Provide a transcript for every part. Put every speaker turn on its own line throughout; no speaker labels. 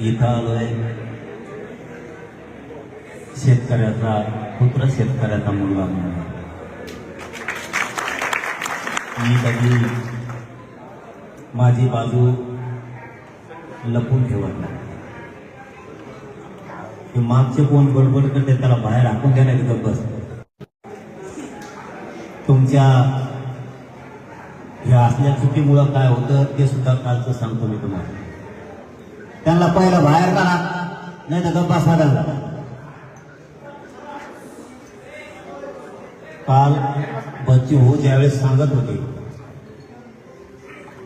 इथं आलोय शेतकऱ्याचा पुत्र शेतकऱ्याचा मुलगा म्हणून. मी कधी माझी बाजू लपून ठेवत नाही. मागचे कोण बडबड करते त्याला बाहेर हाकून द्या बस. तुमच्या ह्या असल्या चुकीमुळं काय होतं ते सुद्धा कालचं सांगतो मी तुम्हाला. त्यांना पहिलं बाहेर काढा नाही तर गप्पा साधा. काल बच्ची हो ज्यावेळेस सांगत होते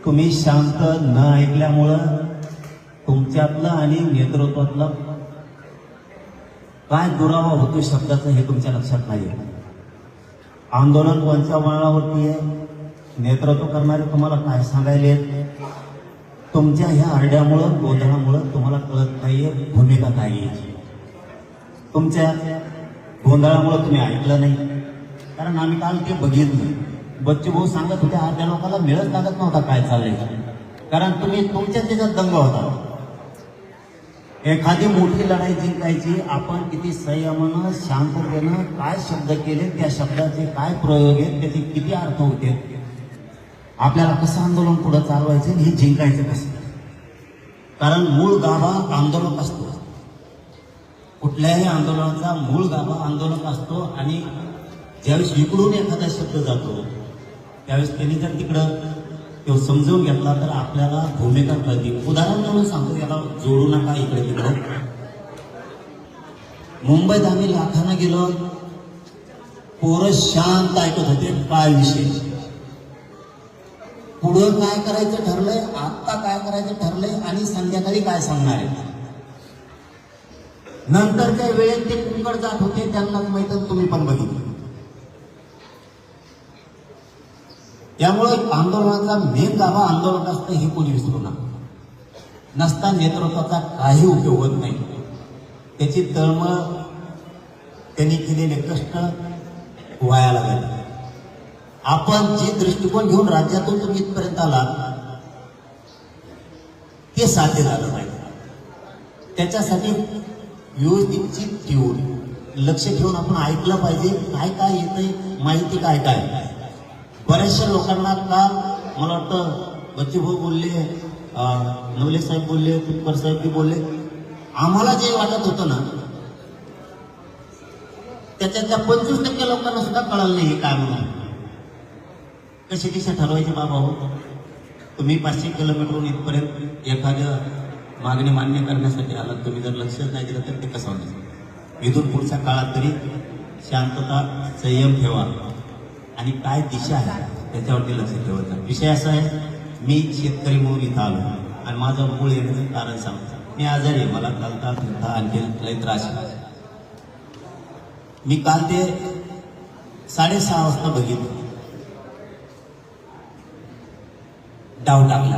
तुम्ही शांत न ऐकल्यामुळं तुमच्यातलं आणि नेतृत्वातलं काय दुरावा होतो शब्दाचं हे तुमच्या लक्षात नाही आंदोलन कोणत्या वळणावरती आहे? नेतृत्व करणारे तुम्हाला काय सांगायले तुमच्या ह्या आरड्यामुळं गोंधळामुळं तुम्हाला कळत नाहीये भूमिका काय याची तुमच्या गोंधळामुळं तुम्ही ऐकलं नाही. कारण आम्ही काल ते बघितलं. बच्चू भाऊ सांगत होते अर्ध्या लोकांना मिळत लागत नव्हता काय चाललंय. कारण तुम्ही तुमच्या त्याच्यात दंग होता. एखादी मोठी लढाई जिंकायची आपण किती संयमानं शांततेनं काय शब्द केले त्या शब्दाचे काय प्रयोग आहेत त्याचे किती अर्थ होते? आपल्याला कसं आंदोलन पुढे चालवायचं आणि हे जिंकायचं कसं? कारण मूळ गाभा आंदोलक असतो. कुठल्याही आंदोलनाचा मूळ गाभा आंदोलक असतो आणि ज्यावेळेस इकडून एखादा शब्द जातो त्यावेळेस त्यांनी जर तिकडं तो समजून घेतला तर आपल्याला भूमिका कळते. उदाहरण म्हणून सांगतो याला जोडू नका इकडे तिकडे. मुंबईत आम्ही लाखानं गेलो पोरं शांत ऐकत होते काय विशेष पुढं काय करायचं ठरलंय आत्ता काय करायचं ठरलंय आणि संध्याकाळी काय सांगणार आहे? नंतरच्या वेळेत ते कुंकड जात होते त्यांनाच माहीत तुम्ही पण बघितलं. त्यामुळे आंदोलनाचा मेन गाभा आंदोलन असतं हे कोणी विसरू नका. नसता नेतृत्वाचा काही उपयोग होत नाही. त्याची तळमळ त्यांनी केलेले कष्ट वायाला लागले आपण जे दृष्टिकोन घेऊन राज्यातून तुम्ही इथपर्यंत आला ते साध्य झालं पाहिजे. त्याच्यासाठी व्यवस्थित ठेवून लक्ष ठेवून आपण ऐकलं पाहिजे काय काय येतंय माहिती काय काय. बऱ्याचशा लोकांना काल मला वाटतं बच्चूभाऊ बोलले नवले साहेब बोलले तुपकर साहेब ते बोलले. आम्हाला जे वाटत होतं ना त्याच्यातल्या पंचवीस टक्के लोकांना सुद्धा कळलं नाही हे काय म्हणून. कसे कसे ठरवायचे बाबा हो. तुम्ही पाचशे किलोमीटरहून इथपर्यंत एखाद्या मागणी मान्य करण्यासाठी आलात. तुम्ही जर लक्ष नाही दिलं तर ते कसं होणार? इथून पुढच्या काळात तरी शांतता संयम ठेवा. आणि काय दिशा आहे त्याच्यावरती लक्ष ठेवत जा. विषय असा आहे मी शेतकरी म्हणून इथं आलो. आणि माझं मूळ येण्याचं कारण सांगतो. मी आजारी आहे. मला चालता फिरता आणखी लय त्रास मी काल ते साडेसहा वाजता बघितलं. डाव टाकला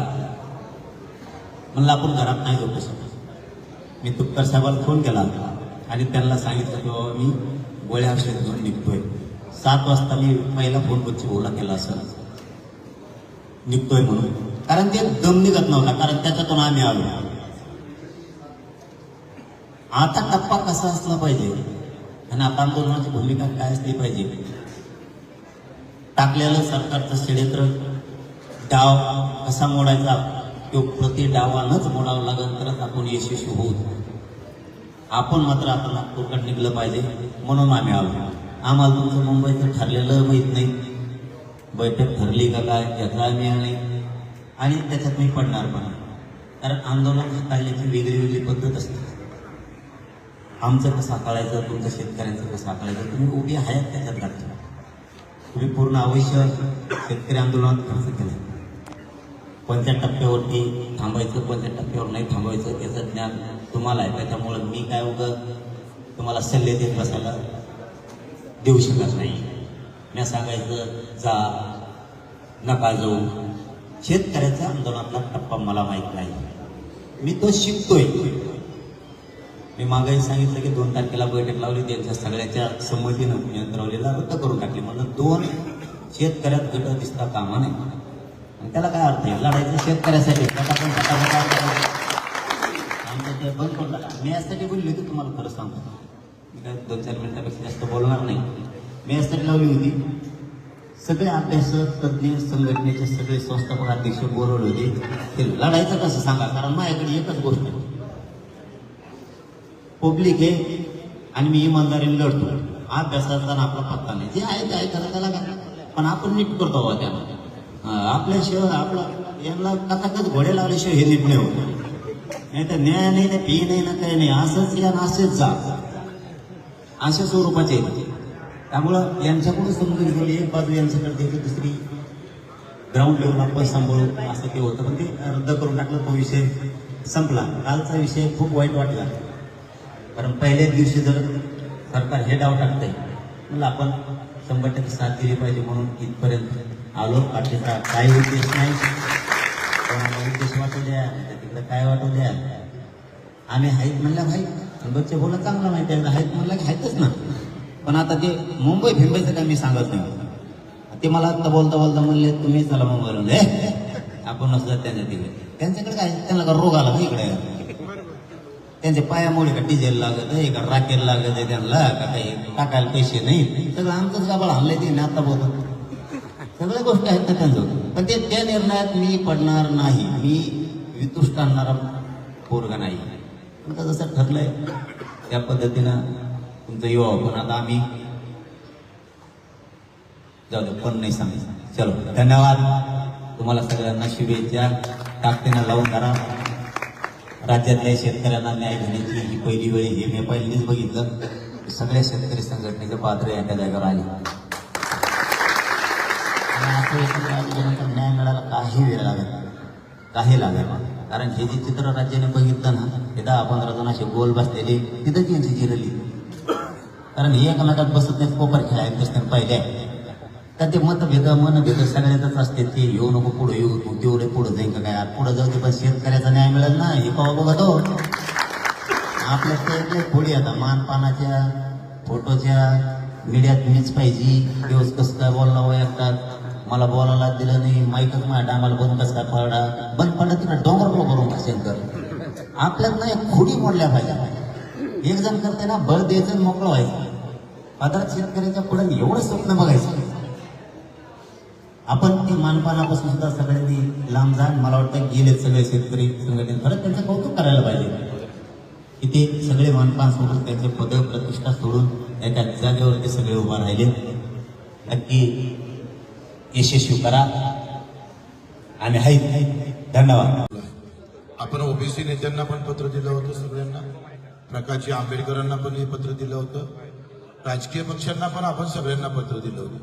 म्हणलं आपण घरात नाही झोपू शकत मी तुपकर साहेबाला फोन केला आणि त्यांना सांगितलं की बाबा मी गोळ्या औषध घेऊन निघतोय. सात वाजता मी पहिला फोन बच्ची ओला केला असं. निघतोय म्हणून. कारण ते दम निघत नव्हता कारण त्याच्यातून आम्ही आलो. आता टप्पा कसा असला पाहिजे? आणि आता आंदोलनाची भूमिका काय असली पाहिजे? टाकलेलं सरकारचं षडयंत्र डाव कसा मोडायचा? तो प्रति डावानंच मोडावं लागेल तरच आपण यशस्वी होऊ. आपण मात्र आता नागपूरकडे निघलं पाहिजे म्हणून आम्ही आलो. आम्हाला तुमचं मुंबईचं ठरलेलं माहीत नाही. बैठक ठरली का काय याचा आम्ही नाही आणि त्याच्यात मी पडणार पण कारण आंदोलन हाताळण्याची वेगळी वेगळी पद्धत असते. आमचं कसं हाताळायचं तुमचं शेतकऱ्यांचं कसं हाताळायचं तुम्ही उभी आहेत त्याच्यात घातलं. तुम्ही पूर्ण आवश्यक शेतकरी आंदोलनात खर्च केला. कोणत्या टप्प्यावरती थांबायचं कोणत्या टप्प्यावर नाही थांबायचं त्याचं ज्ञान तुम्हाला आहे. त्याच्यामुळं मी काय उगं तुम्हाला सल्ले देत बसायला देऊ शकत नाही. मी सांगायचं जा नका जाऊ. शेतकऱ्याच्या आंदोलनातला टप्पा मला माहीत नाही. मी तो शिकतोय. मी मागाही सांगितलं की दोन तारखेला बैठक लावली त्यांच्या सगळ्याच्या संमतीनं यंत्रवलीला रद्द करून टाकली. म्हणून दोन शेतकऱ्यात गट दिसता कामा नाही त्याला काय अर्थ आहे? लढायचं शेतकऱ्यासाठी आमचं ते बंद पडलं मी यासाठी बोलली होती तुम्हाला खरं सांगतो मी काय दोन चार मिनिटापेक्षा जास्त बोलणार नाही. मी यासाठी लावली होती. सगळे अभ्यासक तज्ज्ञ संघटनेचे सगळे संस्थापक अध्यक्ष बोलवले होते. ते लढायचं कसं सांगा? कारण माझ्याकडे एकच गोष्ट आहे. पब्लिक आहे आणि मी इमानदारीने लढतो. अभ्यासाचा आणि आपला पत्ता नाही. जे आहे ते आहे त्याला त्याला काय पण आपण नीट करतो बा त्याला आपल्याशिवाय आपला यांना कथाकच घोडे लागल्याशिवाय हे निपणे नाही होत नाही. तर न्याय नाही ना पी नाही ना काही नाही असंच या नाशेच जा. अशा स्वरूपाचे त्यामुळं यांच्याकडून समजून घेऊन एक बाजू यांच्याकडे द्यायची दुसरी ग्राउंड लेवल आपण सांभाळू असं ते होतं. पण ते रद्द करून टाकलं तो विषय संपला. कालचा विषय खूप वाईट वाटला. कारण पहिल्याच दिवशी जर सरकार हे डाव टाकतंय म्हणलं आपण शंभर टक्के साथ दिली पाहिजे म्हणून इथपर्यंत. आलो. बाकीचा काही उद्देश नाही. कोणाला उद्देश वाटू द्या तिकडे काय वाटू द्या. आम्ही आहेत म्हणल्या भाई बच्चे बोला चांगलं माहिती आहे आहेत म्हणलं की आहेतच ना. पण आता ते मुंबई फिंबईचं काय मी सांगत नाही. ते मला आता बोलता बोलता म्हणले तुम्ही चला मुंबईला म्हणले आपण असं त्यांच्या तिकडे. त्यांच्याकडे काय? त्यांना का रोग आला का इकडे? त्यांच्या पायामुळे का डिझेल लागत आहे का राकेल लागत आहे त्यांना? का काही टाकायला पैसे नाही? सगळं आमचंच गाबाळ हल्ले ते ना आता बोलत. सगळ्या गोष्टी आहेत ना त्यांचं पण ते त्या निर्णयात मी पडणार नाही. मी वितुष्ट आणणारा पोरगा नाही. पण जसं ठरलंय त्या पद्धतीनं तुमचं युवा पण आता आम्ही जाऊ दे पण नाही सांगितलं चलो. धन्यवाद. तुम्हाला सगळ्यांना शुभेच्छा. ताकदीनं लावून धरा. राज्यातल्या शेतकऱ्यांना न्याय घेण्याची ही पहिली वेळ हे मी पहिलीच बघितलं. सगळ्या शेतकरी संघटनेचे पात्र एका जागेवर आले. आणि न्याय मिळायला काही वेळ लागेल काही लागेल कारण हे जे चित्र राज्याने बघितलं ना हे दहा पंधरा जण असे गोल बसलेले तिथं त्यांची जिरली कारण हे एकमेकात बसत नाही कोपर खेळायला दिसतात पहिले. तर ते मतभेद मनभेद सगळ्यातच असते. ते येऊ नको पुढे येऊ तू तेवढे पुढे जाईन का काय? पुढे जाऊ ते पण शेतकऱ्याचा न्याय मिळेल ना हे कवा बघतो आपल्या ते थोडी आता मानपानाच्या फोटोच्या मीडियात मीच पाहिजे दिवस कसं काय बोलला वैयक्तात मला बोलायला दिलं नाही. माईकच माझ्या डांबाला बंद कसा काय पडा? बंद पडला तिकडे डोंगर करून शंकर आपल्यात ना एक खोडी मोडल्या पाहिजे. एक जण करते ना बळ द्यायचं मोकळं व्हायचं. पदार्थ शेतकऱ्याच्या पुढे एवढं स्वप्न बघायचं. आपण ती मानपानापासून सुद्धा सगळ्यांनी लांब जाण मला वाटतं गेले सगळे शेतकरी संघटने खरंच त्यांचं कौतुक करायला पाहिजे. की ते सगळे मानपान सोडून त्यांचे पद प्रतिष्ठा सोडून एका जागेवर ते सगळे उभा राहिले. नक्की यशस्वी करा. आणि हाईत धन्यवाद.
आपण ओबीसी नेत्यांना पण पत्र दिलं होतं सगळ्यांना प्रकाश आंबेडकरांना पण हे पत्र दिलं होतं. राजकीय पक्षांना पण आपण सगळ्यांना पत्र दिलं होतं.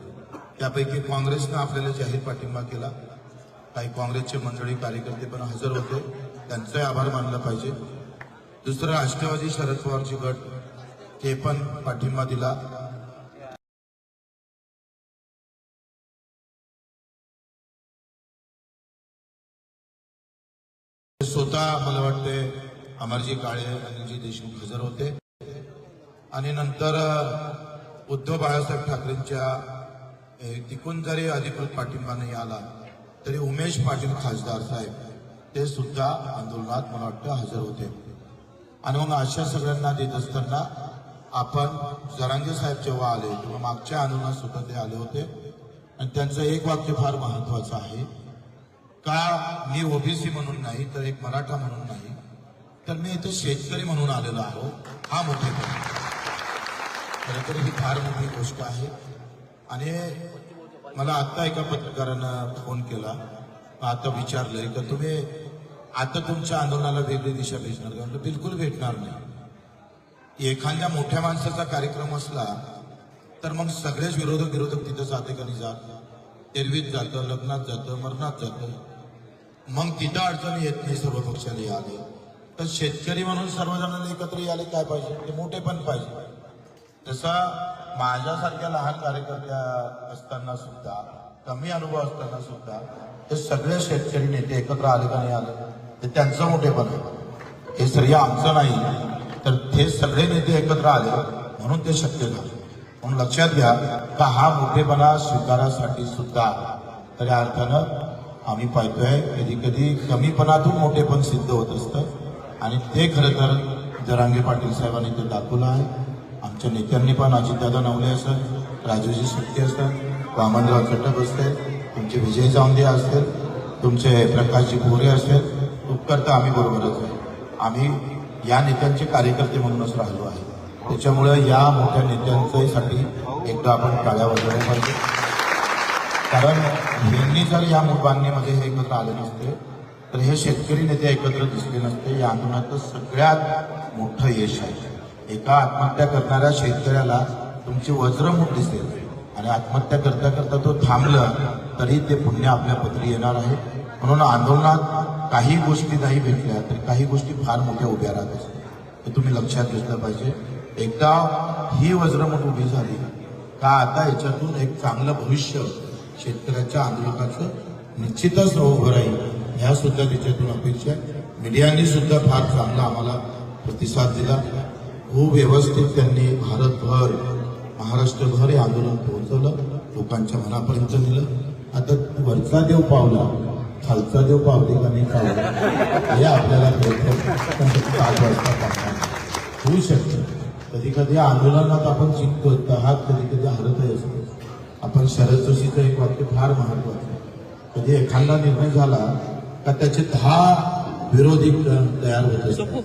त्यापैकी काँग्रेसनं आपल्याला जाहीर पाठिंबा केला. काही काँग्रेसचे मंडळी कार्यकर्ते पण हजर होते. त्यांचाही आभार मानला पाहिजे. दुसरं राष्ट्रवादी शरद पवारचे गट ते पण पाठिंबा दिला. स्वतः मला वाटते अमरजी काळे अनिलजी देशमुख हजर होते. आणि नंतर उद्धव बाळासाहेब ठाकरेंच्या तिकून जरी अधिकृत पाठिंबा नाही आला तरी उमेश पाटील खासदार साहेब ते सुद्धा आंदोलनात मला वाटतं हजर होते. आणि मग अशा सगळ्यांना देत असताना आपण जरांगे साहेब जेव्हा आले तेव्हा मागच्या आंदोलनात सुद्धा ते आले होते. आणि त्यांचं एक वाक्य फार महत्वाचं आहे. का मी ओबीसी म्हणून नाही तर एक मराठा म्हणून नाही तर मी इथं शेतकरी म्हणून आलेलो आहो. हा मोठे खरं तर ही फार मोठी गोष्ट आहे. आणि मला आत्ता एका पत्रकारानं फोन केला. आता विचारलंय का तुम्ही आता तुमच्या आंदोलनाला वेगळी दिशा भेटणार का? म्हणजे बिलकुल भेटणार नाही. एखाद्या मोठ्या माणसाचा कार्यक्रम असला तर मग सगळेच विरोधक विरोधक तिथं जाते का नाही जात? एरवीत जातं लग्नात जातं मरणात जातं. मग तिथं अडचणी येत नाही सर्व पक्षाला आले तर शेतकरी म्हणून सर्वजणांनी एकत्र आले काय पाहिजे? ते मोठे पण पाहिजे. तसा माझ्यासारख्या लहान कार्यकर्त्या असताना सुद्धा कमी अनुभव असताना सुद्धा ते सगळे शेतकरी नेते एकत्र आले का नाही आले ते त्यांचं मोठेपण आहे. हे सर्व आमचं नाही. तर ते सगळे नेते एकत्र आले म्हणून ते शक्य झालं. म्हणून लक्षात घ्या का हा मोठेपणा स्वीकारासाठी सुद्धा खऱ्या अर्थानं आम्ही पाहतोय कधी कधी कमीपणातून मोठेपण सिद्ध होत असतं. आणि ते खरं तर जरांगे पाटील साहेबांनी ते दाखवलं आहे. आमच्या नेत्यांनी पण अजितदादा नवले असत राजूजी सुट्टी असतात वामनराव चटक असते तुमचे विजय जावंदे असतील तुमचे प्रकाशजी भोरे असतील उपकर्ता आम्ही बरोबरच आहे. आम्ही या नेत्यांचे कार्यकर्ते म्हणूनच राहिलो आहे. त्याच्यामुळे या मोठ्या नेत्यांच्यासाठी एकदा आपण टाळ्या वाजवल्या पाहिजे. कारण यांनी जर या बांधणीमध्ये हे एकत्र आले नसते तर हे शेतकरी नेते एकत्र दिसले नसते. या आंदोलनाचं सगळ्यात मोठं यश आहे. एका आत्महत्या करणाऱ्या शेतकऱ्याला तुमची वज्रमूठ दिसेल आणि आत्महत्या करता करता तो थांबलं तरी ते पुण्य आपल्या पत्री येणार आहे. म्हणून आंदोलनात काही गोष्टी नाही भेटल्या तरी काही गोष्टी फार मोठ्या उभ्या राहत असतात. हे तुम्ही लक्षात घेतलं पाहिजे. एकदा ही वज्रमूठ उभी झाली का आता याच्यातून एक चांगलं भविष्य शेतकऱ्याच्या आंदोलनाचं निश्चितच उभं राहील ह्या सुद्धा त्याच्यातून अपेक्षा आहे. मीडियाने सुद्धा फार चांगला आम्हाला प्रतिसाद दिला. खूप व्यवस्थित त्यांनी भारतभर महाराष्ट्रभर हे आंदोलन पोहोचवलं. लोकांच्या मनापर्यंत नेलं. आता वरचा देव पावला खालचा देव पावले का नाही पावला हे आपल्याला वाजता होऊ शकतं. कधी कधी आंदोलनात आपण जिंकतो तर हात कधी कधी हरत आपण शरद जोशीचं एक वाक्य फार महत्वाचं आहे. कधी एखादा निर्णय झाला का त्याचे दहा विरोधी तयार होत असतात.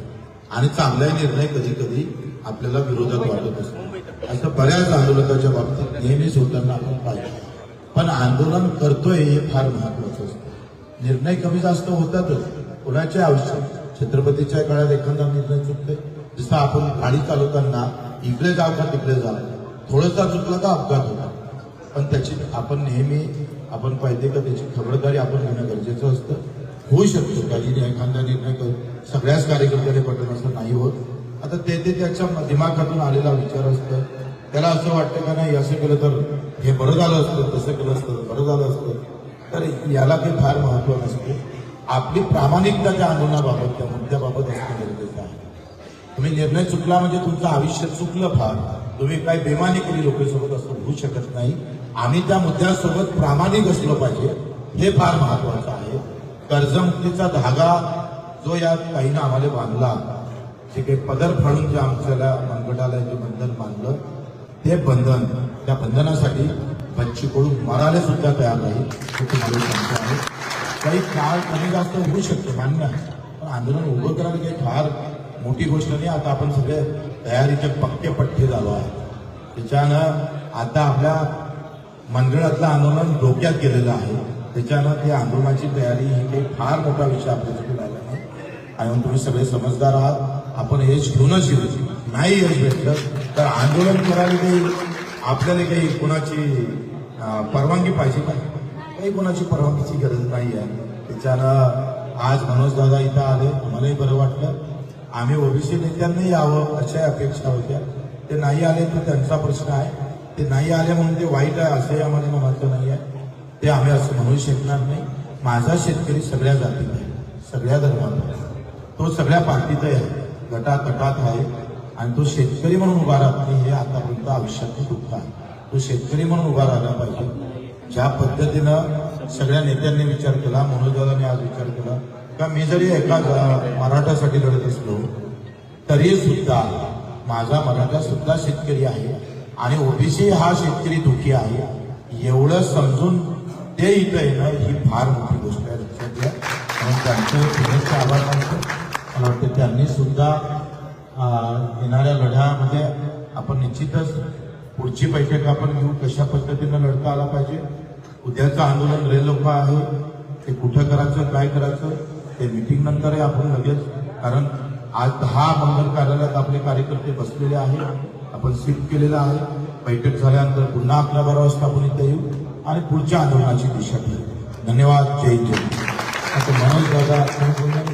आणि चांगला निर्णय कधी कधी आपल्याला विरोधात वाटत असतो असं बऱ्याच आंदोलकाच्या बाबतीत नेहमीच होताना आपण पाहिजे पण आंदोलन करतोय हे फार महत्वाचं असतं. निर्णय कमी जास्त होतातच. कोणाचे आयुष्यात छत्रपतीच्या काळात एखादा निर्णय चुकतोय. जसं आपण गाडी चालवताना इकडे जाऊ का तिकडे जाव थोडंसा चुकला का अपघात होता? पण त्याची आपण नेहमी आपण पाहिजे का त्याची खबरदारी आपण घेणं गरजेचं असतं? होऊ शकतो. काही एखादा निर्णय सगळ्याच कार्यकर्त्याने पटत असं नाही होत. आता ते ते त्याच्या दिमाखातून आलेला विचार असतं. त्याला असं वाटतं का नाही असं केलं तर हे बरं झालं असतं तसं केलं असतं बरं झालं असतं. तर याला काही फार महत्त्व नसते. आपली प्रामाणिकता त्या आंदोलनाबाबत त्या मुद्द्याबाबत असणं गरजेचं आहे. तुम्ही निर्णय चुकला म्हणजे तुमचं आयुष्य चुकलं फार. तुम्ही काही बेमानी केली लोकांसोबत असं होऊ शकत नाही. आम्ही त्या मुद्द्यासोबत प्रामाणिक असलो पाहिजे हे फार महत्वाचं आहे. कर्जमुक्तीचा धागा जो या काहीनं आम्हाला बांधला जे काही पदर फाडून जे आमच्याला मनगटाला जे बंधन बांधलं ते बंधन त्या बंधनासाठी बच्ची कडू मरायला सुद्धा तयार नाही हे तुम्हाला सांगतो आहे. काही काळ कमी जास्त होऊ शकतो मान्य आहे. पण आंदोलन उभं करायला काही फार मोठी गोष्ट नाही. आता आपण सगळे तयारीचे पक्के पट्टे झालो आहे. त्याच्यानं आता आपल्या मंडळातलं आंदोलन डोक्यात गेलेलं आहे. त्याच्यानं त्या आंदोलनाची तयारी ही काही फार मोठा विषय आपल्यासाठी राहिला नाही. आणि तुम्ही सगळे समजदार आहात. आपण यश घेऊनच येऊ नाही यश भेटलं तर आंदोलन करायला काही आपल्याला काही कोणाची परवानगी पाहिजे का? काही कोणाची परवानगीची गरज नाही आहे. त्याच्यानं आज मनोज दादा इथं आले. मलाही बरं वाटलं. आम्ही ओबीसी नेत्यांनाही यावं अशा अपेक्षा होत्या. ते नाही आले तर त्यांचा प्रश्न आहे. ते नाही आले म्हणून ते वाईट आहे असंही आम्हाला म्हणायचं नाही आहे. ते आम्ही असं म्हणू शकणार नाही. माझा शेतकरी सगळ्या जातीचा आहे सगळ्या धर्मात तो सगळ्या पार्टीचा आहे गटातटात आहे. आणि तो शेतकरी म्हणून उभा राहत नाही हे आतापर्यंत आयुष्यातलं दुःख आहे. तो शेतकरी म्हणून उभा राहिला पाहिजे. ज्या पद्धतीनं सगळ्या नेत्यांनी विचार केला मनोजदादांनी आज विचार केला का मी जरी एका मराठासाठी लढत असलो तरी सुद्धा माझा मराठा सुद्धा शेतकरी आहे. आणि ओबीसी हा शेतकरी दुखी आहे एवढं समजून ते इथं येणं ही फार मोठी गोष्ट आहे लक्षात घ्या. म्हणून त्यांचं शुभेच्छा आभार मानतो. मला वाटतं त्यांनी सुद्धा येणाऱ्या लढ्यामध्ये आपण निश्चितच पुढची बैठक आपण घेऊ कशा पद्धतीनं लढता आला पाहिजे. उद्याचं आंदोलन रे लोक आहे. ते कुठं करायचं काय करायचं ते मिटिंग नंतर आपण लगेच कारण आज दहा मंगल कार्यालयात आपले कार्यकर्ते बसलेले आहेत. आपण शिफ्ट केलेलं आहे. बैठक झाल्यानंतर पुन्हा आपल्या बारा वाजता आपण येऊ आणि पुढच्या आंदोलनाची दिशा घेऊ. धन्यवाद. जय जय आता मनोज दादा.